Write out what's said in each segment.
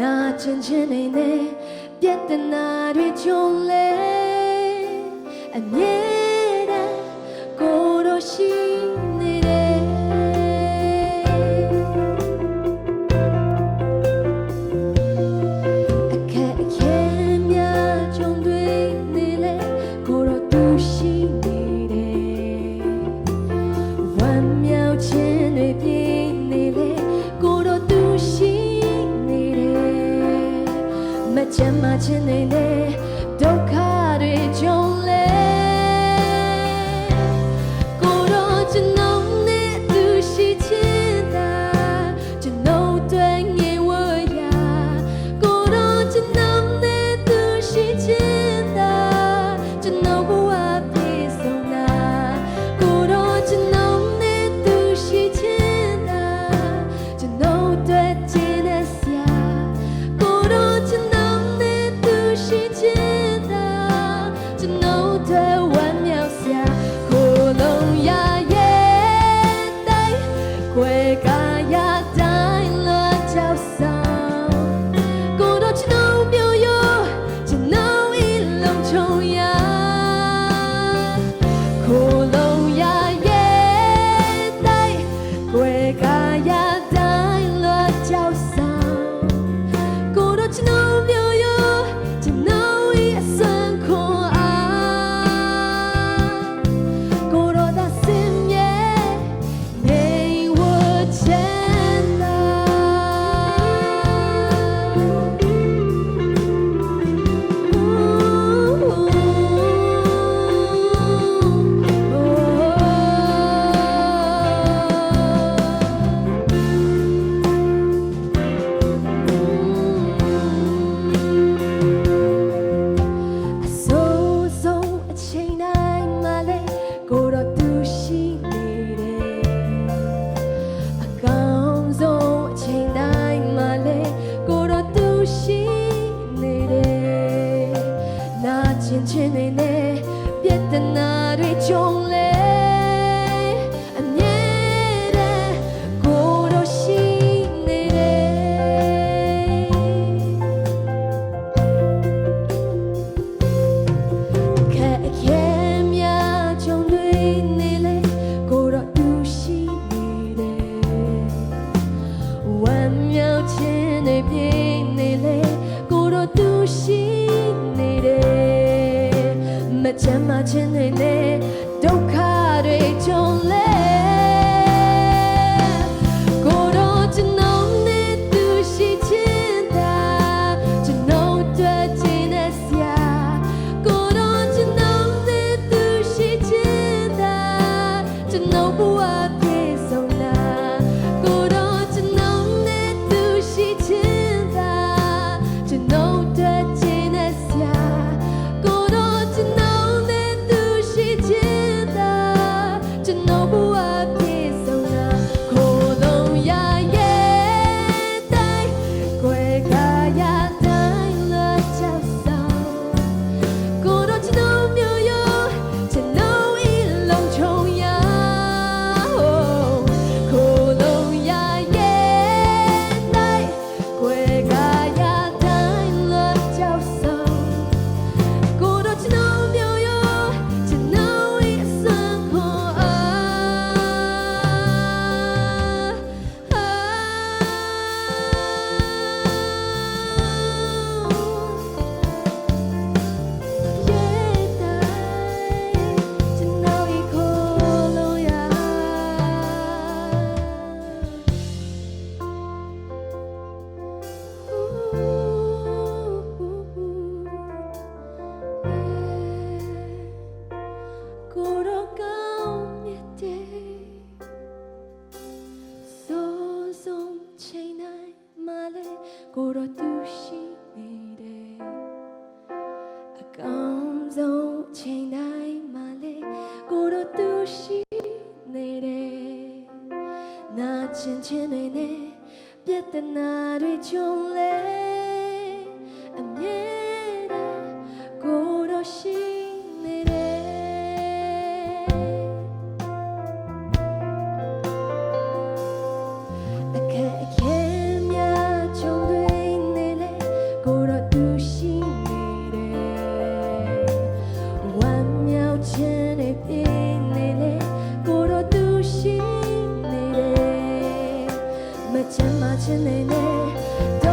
နာကျင်ခြင်းနေနဲ့ပြက်တနာတွေကြုံလေအမြဲ 千啊，千呢呢。会感 မဲ့ချမ်းသာခြင်းတွေနဲ့ဒုက္ခတွေကြုံလဲ ချိန်တိုင်းမှလည်းကိုတော့သူရှိနေတယ်အကောင်းဆုံးချိန်တိုင်းမှလည်းကိုတော့သူရှိနေတယ်နာချင်ချင်းတွေနဲ့ပြဿနာတွေချုံလဲ ချမ်းမချင်နေနဲ့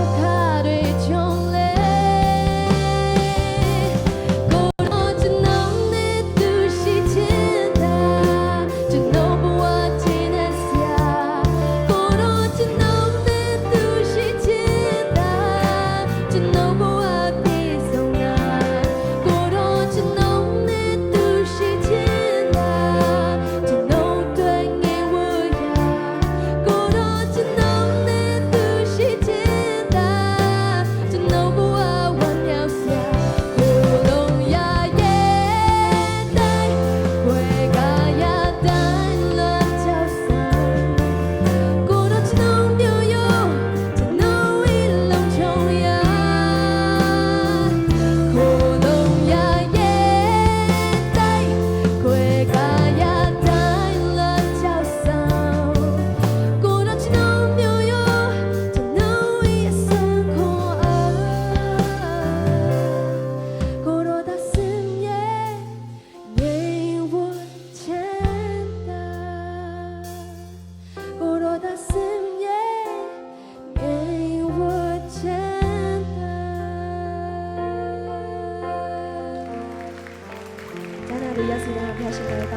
လည်းတော